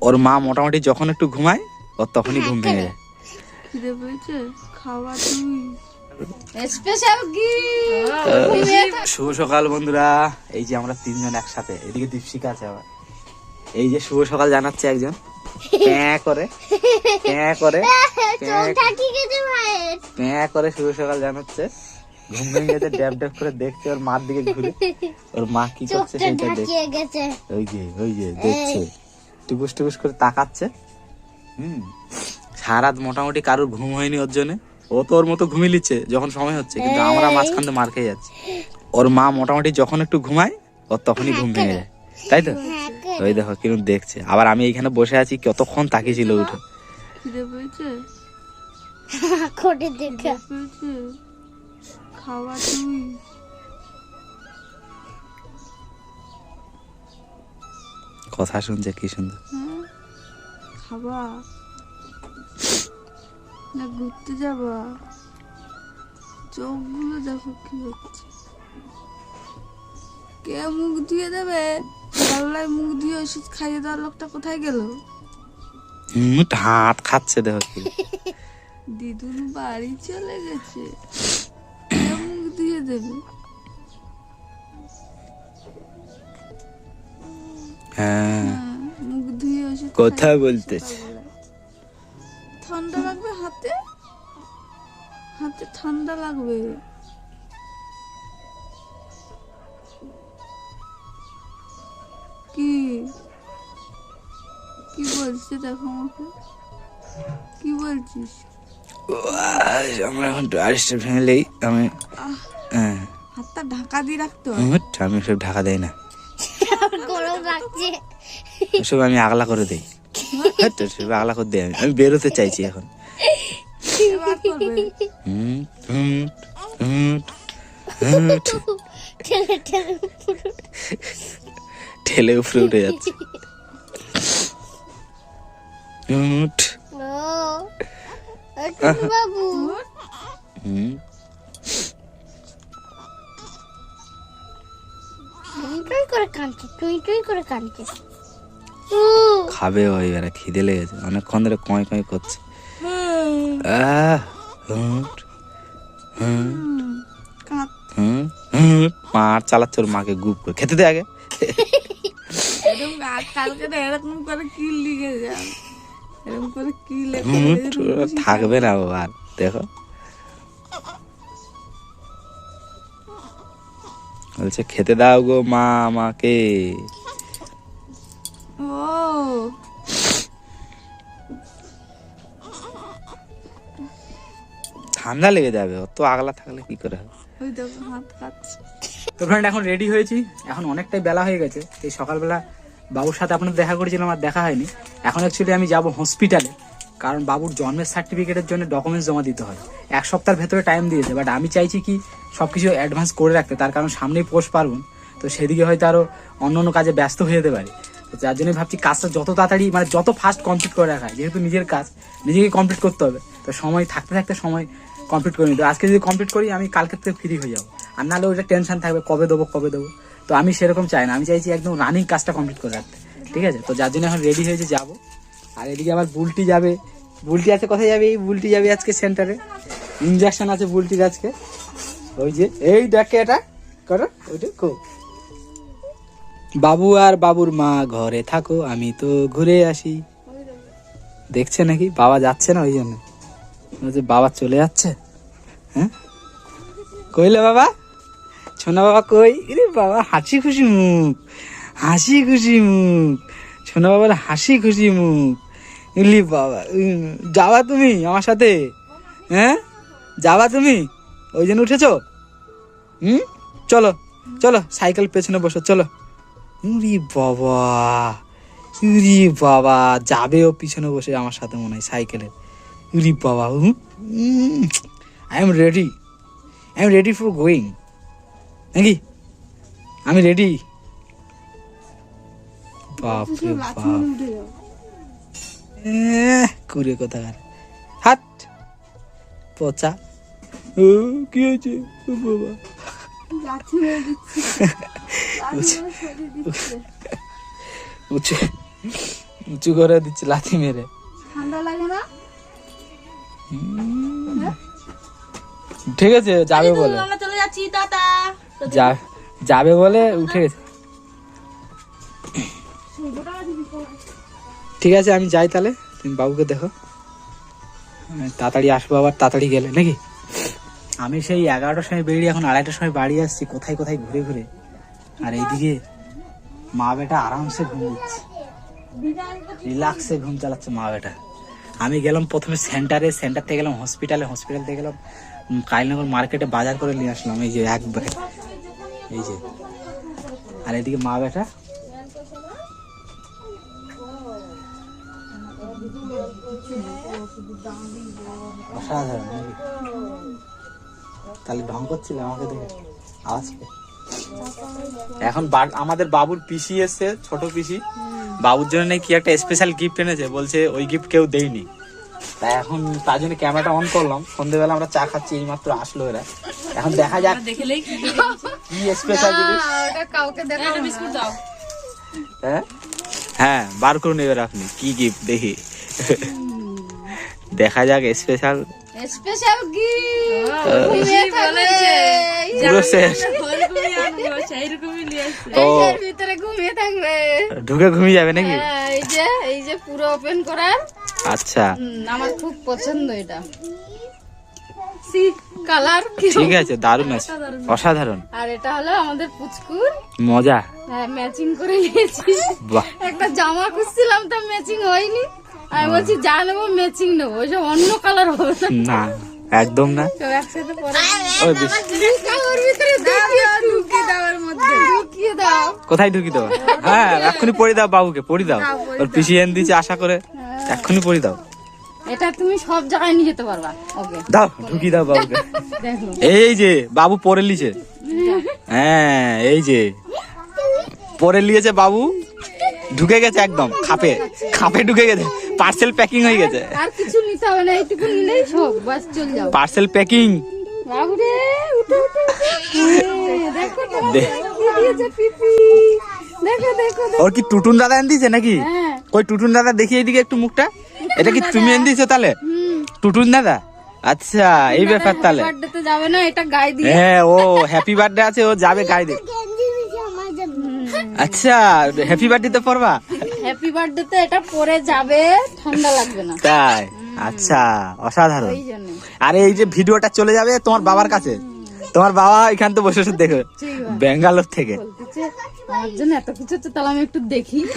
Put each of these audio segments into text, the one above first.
ওর মা মোটামুটি যখন একটু ঘুমায় ওর তখনই ঘুম ভেঙে যায়। খাওয়া তুই স্পেশাল শুভ সকাল বন্ধুরা। এই যে আমরা তিনজন একসাথে। এদিকে দীপশিকা আছে আবার। এই যে শুভ সকাল জানাচ্ছে একজন। প্যাঁ করে। প্যাঁ করে। প্যাঁ করে শুভ সকাল জানাচ্ছে। ঘুম ভেঙে গেছে ড্যাব ড্যাব করে দেখছে ওর মার দিকে ঘুরে। ওর মা কি করছে সেটা দেখ ঢাকিয়ে গেছে। ওই যে ওই যে দেখছে। টুকুস টুকুস করে তাকাচ্ছে। হুম। সারা মোটামুটি কারোর ঘুম হয়নি ওর জন্য। ও তো ওর মতো ঘুমিয়ে নিচ্ছে যখন সময় হচ্ছে কিন্তু আমরা মাঝখান দিয়ে মার খেয়ে যাচ্ছি। ওর মা মোটামুটি যখন একটু ঘুমায় ওর তখনই ঘুম ভেঙে যায়। তাই তো? ওই দেখো কিরম দেখছে। আবার আমি এইখানে বসে আছি কতক্ষণ তাকিয়েছিল উঠে পেয়েছে? খাওয়া তুই কথা শুনছে কি সুন্দর। হ্যাঁ খাবা। না ঘুরতে যাবা। চোখগুলো দেখো কি হচ্ছে। কে মুখ ধুয়ে দেবে? গলায় মুখ ধুয়ে ওষুধ খাইয়ে দেওয়ার লোকটা কোথায় গেল? হুম হাত খাচ্ছে দেখো কি। দিদুন বাড়ি চলে গেছে। কে মুখ ধুয়ে দেবে? কথা বলতেছে। ঠান্ডা লাগবে হাতে? হাতে ঠান্ডা লাগবে। কি? কি বলছে দেখো আমাকে? কি বলছিস? আমরা এখন আমি হ্যাঁ। হাতটা ঢাকা দিয়ে রাখতো আমি সব ঢাকা দেই না। গরম লাগছে। ওসব আমি আগলা করে দেই। ওসব আগলা করে দেই আমি। বেরোতে চাইছি এখন। ঠেলে উপরে উঠে যাচ্ছে। বাবু হুম, টুই টুই করে কাঁদছে টুই টুই করে কাঁদছে। উ, খাবে ওই এবারে খিদে লেগেছে। অনেকক্ষণ ধরে কয় কয় করছে। মার চালাচ্ছে ওর মাকে গুপ করে। খেতে দে আগে। থাকবে না আর দেখো। বলছে খেতে দাও গো মা আমাকে। ঠান্ডা লেগে যাবে অত আগলা থাকলে কি করে হবে? ওই দেখো হাত কাটছে তো ফ্রেন্ড এখন রেডি হয়েছি। এখন অনেকটাই বেলা হয়ে গেছে। এই সকালবেলা বাবুর সাথে আপনার দেখা করেছিলাম আর দেখা হয়নি। এখন অ্যাকচুয়ালি আমি যাব হসপিটালে কারণ বাবুর জন্মের সার্টিফিকেটের জন্য ডকুমেন্টস জমা দিতে হয়। এক সপ্তাহের ভেতরে টাইম দিয়েছে বাট আমি চাইছি কি সব কিছু অ্যাডভান্স করে রাখতে তার কারণ সামনেই পোষ পারবন তো সেদিকে হয়তো আরও অন্য অন্য কাজে ব্যস্ত হয়ে যেতে পারি। যার জন্য ভাবছি কাজটা যত তাড়াতাড়ি মানে যত ফাস্ট কমপ্লিট করে রাখা যেহেতু নিজের কাজ, নিজেকে কমপ্লিট করতে হবে। তো সময়, থাকতে থাকতে সময় কমপ্লিট করে নিতে। আজকে যদি কমপ্লিট করি, আমি কালকে থেকে ফ্রি হয়ে যাব। আর নাহলে ওইটা টেনশন থাকবে, কবে দেবো কবে দেবো। তো আমি সেরকম চাই না। আমি চাইছি একদম রানিং কাজটা কমপ্লিট করে রাখতে। ঠিক আছে? তো যার জন্য এখন রেডি হয়েছে, যাব। আর এদিকে আবার বুলটি যাবে। বুলটি আছে, কোথায় যাবে? এই বুলটি যাবে আজকে সেন্টারে ইঞ্জেকশন আছে বুলটির আজকে। ওই যে, এই দেখে এটা? করো, ওইটা, কো। বাবু আর বাবুর মা ঘরে থাকো, আমি তো ঘুরে আসি। দেখছে নাকি? বাবা যাচ্ছে না ওই জন্য। বাবা চলে যাচ্ছে। হ্যাঁ? কইলে বাবা? সোনা বাবা কই? রে বাবা, হাসি খুশি মুখ, হাসি খুশি মুখ। সোনা বাবার হাসি খুশি মুখ। ইলি বাবা যাবা তুমি আমার সাথে? হ্যাঁ? যাবা তুমি? ওই জন্য উঠেছো? হুম? চলো চলো, সাইকেল পেছনে বসো, চলো। উরি বাবা উরি বাবা। যাবে ও পিছনে বসে আমার সাথে মনে হয় সাইকেলে। উরি বাবা I am ready I am ready for going নাকি? আমি রেডি বাপরে বাপ। যাও এহ, কুড়ে কোথাকার। হাত পচা। ও কি হয়েছে? বাবা। উঠছে উঁচু করে দিচ্ছে লাথি মেরে। ঠান্ডা লাগে না? ঠিক আছে যাবে বলে। চলে যাচ্ছি টাটা। যা- যাবে বলে উঠে গেছে। ঠিক আছে আমি যাই তাহলে। তুমি বাবুকে দেখো। হ্যাঁ, তাড়াতাড়ি আসব আবার তাড়াতাড়ি গেলে নাকি? আমি সেই এগারোটার সময় বেরিয়ে এখন আড়াইটার সময় বাড়ি আসছি কোথায় কোথায় ঘুরে ঘুরে। আর এইদিকে মা বেটা আরামসে ঘুম দিচ্ছে রিল্যাক্সে ঘুম চালাচ্ছে মা বেটা। আমি গেলাম প্রথমে সেন্টারে, সেন্টার থেকে গেলাম হসপিটালে, হসপিটাল থেকে গেলাম কালীনগর মার্কেটে বাজার করে নিয়ে আসলাম। এই যে এক ব্যাগ। এই যে। আর এদিকে মা বেটা। অসাধারণ তাহলে ঢং করছিল আমাকে দেখে? পেয়ে। এখন বা- আমাদের বাবুর পিসি এসছে ছোট পিসি। বাবুর জন্য কি একটা স্পেশাল গিফট এনেছে বলছে ওই গিফট কেউ দেয়নি। তাই এখন তার জন্য ক্যামেরাটা অন করলাম। সন্ধ্যেবেলা আমরা চা খাচ্ছি এই মাত্র আসলো এরা। এখন দেখা যাক কি স্পেশাল জিনিস। ওটা কাউকে দেখা বিস্কুট দাও। হ্যাঁ? হ্যাঁ বার করুন এবার আপনি কি গিফট দেখি? দেখা যাক স্পেশাল স্পেশাল গিফট পুরো শেষ ওইরকমই আনব সেইরকমই নিয়ে আসছে তো ভিতরে ঘুমিয়ে থাকবে। ঢুকে ঘুমিয়ে যাবে নাকি? হ্যাঁ, এই যে এই যে পুরো ওপেন করার। আচ্ছা। আমার খুব পছন্দ এটা। সি কালার ঠিক আছে দারুণ আছে। অসাধারণ। আর এটা হলো আমাদের পুচকুর। মজা। হ্যাঁ ম্যাচিং করে নিয়েছি। একটা জামা খুঁজছিলাম তো ম্যাচিং হয়নি। আমি বলছি যা নেব ম্যাচিং নেব। ওইসব অন্য কালার হবে না। একদম না। তো একসাথে পরে ওই বেশ- কোথায় ঢুকি দেবো? হ্যাঁ এক্ষুনি পড়ি দাও বাবুকে পড়ি দাও। ওর পিসি এনে দিচ্ছে আশা করে। এক্ষুনি পড়ি দাও। এটা তুমি সব জায়গায় নিয়ে যেতে পারবা। ওকে। দাও ঢুকি দাও বাবুকে। এই যে বাবু পরে লিছে হ্যাঁ এই যে। পরে লিয়েছে বাবু। ঢুকে গেছে একদম খাপে। খাপে ঢুকে গেছে। পার্সেল প্যাকিং হয়ে গেছে। আর কিছু নিতে হবে না এইটুকু নিলেই সব বাস চল যাও। Parcel packing. বাবুরে উঠে উঠে উঠে। এ, দেখো তোমার দে- কি দিয়েছে পিপি? দেখো দেখো দেখো। ওর কি টুটুন দাদা এনে দিয়েছে নাকি? হ্যাঁ। ওই টুটুন দাদা দেখি এইদিকে একটু মুখটা। এটা কি তুমি এনে দিয়েছ তাহলে টুটুন দাদা? আচ্ছা এই ব্যাপার তাহলে। যাবে না এটা গায়ে দিয়ে। হ্যাঁ ও হ্যাপি বার্থডে আছে ও যাবে গাইডে আচ্ছা হ্যাপি বার্থডে তো পড়বা হ্যাপি বার্থডেতে এটা পরে যাবে ঠান্ডা লাগবে না। তাই? আচ্ছা অসাধারণ। আর এই যে ভিডিওটা চলে যাবে তোমার বাবার কাছে তোমার বাবা এখান তো বসে বসে দেখো ঠিক আছে। ব্যাঙ্গালোর থেকে। আমার জন্য এত কিছু তো তাহলে আমি একটু দেখি।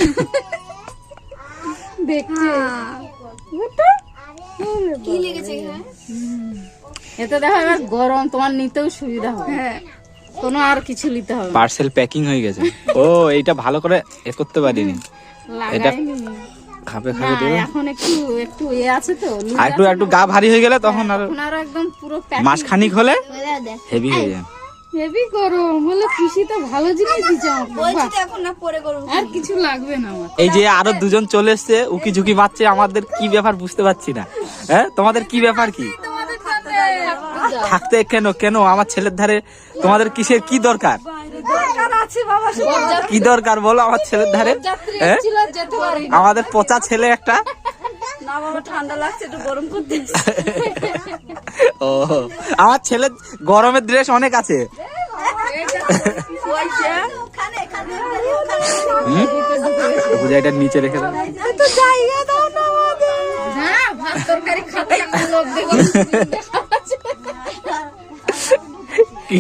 দেখছে? কি লেগেছে এতে দেখো এবার গরম তোমার নিতেও সুবিধা হবে। কোনো আর কিছু নিতে হবে পার্সেল প্যাকিং হয়ে গেছে। ও এইটা ভালো করে এ করতে পারিনি। লাগাইনি খাপে খাপে দেবে? এখন একটু একটু এ আছে তো আর একটু একটু গা ভারী হয়ে গেলে তখন আর একদম পুরো মাস খানিক হলে হেভি হয়ে যায় হেভি গরম হলে খুশি তো ভালো জিনিস দিচ্ছে আমাকে বলছি বাহ, তো এখন না পরে করব আর কিছু লাগবে না আমার। এই যে আরও দুজন চলে এসছে উকি ঝুঁকি মারছে আমাদের কি ব্যাপার বুঝতে পারছি না। হ্যাঁ তোমাদের কি ব্যাপার কি? থাকতে কেন কেন? আমার ছেলের ধারে তোমাদের কিসের কি দরকার? কি দরকার বলো আমার ছেলের ধারে? হ্যাঁ? ছিল আমাদের পচা ছেলে একটা। না বাবা ঠান্ডা লাগছে একটু গরম করতে ও আমার ছেলের গরমের ড্রেস অনেক আছে? এটা নিচে রেখে দাও। হ্যাঁ ভাত তরকারি খাতে লোক দেখো কি?